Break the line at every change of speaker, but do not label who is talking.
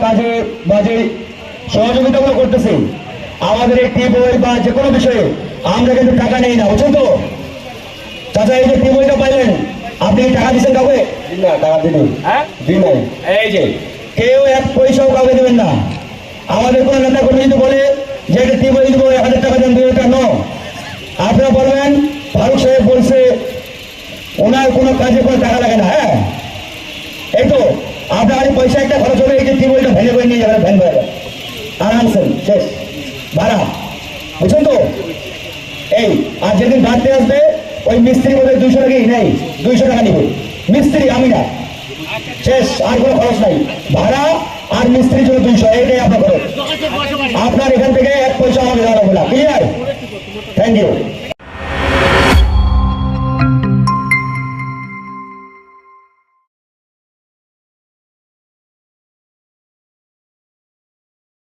কাজে বাজে সহযোগিতাগুলো করতেছে। আমাদের এই টিউবওয়েল বা যে কোনো বিষয়ে আমরা কিন্তু টাকা নেই না বুঝছেন তো? চাচা এই যে টিউবওয়েলটা পাইলেন আপনি টাকা দিচ্ছেন কাউকে? না টাকা দিন
হ্যাঁ?
দিন নাই
এই যে।
কেউ এক পয়সাও কাউকে দেবেন না। আমাদের কোনো নেতা কর্মী যদি বলে যে এটা টিউবওয়েল দিব এক হাজার টাকা দেন দুই হাজার টাকা আপনারা বলবেন ফারুক সাহেব বলছে ওনার কোনো কাজে কোনো টাকা লাগে না হ্যাঁ? এই তো আপনার পয়সা একটা খরচ হবে, এই যে টিউবওয়েলটা ভেঙে করে নিয়ে যাবেন ভ্যান ভাড়া আরামসে শেষ। ভাড়া, বুঝছেন তো? এই, আর যেদিন বাড়তে আসবে, ওই মিস্ত্রি বলে দুইশো টাকাই নেই, দুইশো টাকা নিবে। মিস্ত্রি, আমি না। শেষ, আর কোনো খরচ নাই। ভাড়া আর মিস্ত্রির জন্য দুইশো, এইটাই আপনার খরচ। আপনার এখান থেকে এক পয়সা আমাকে দেওয়া হবে না। Clear thank you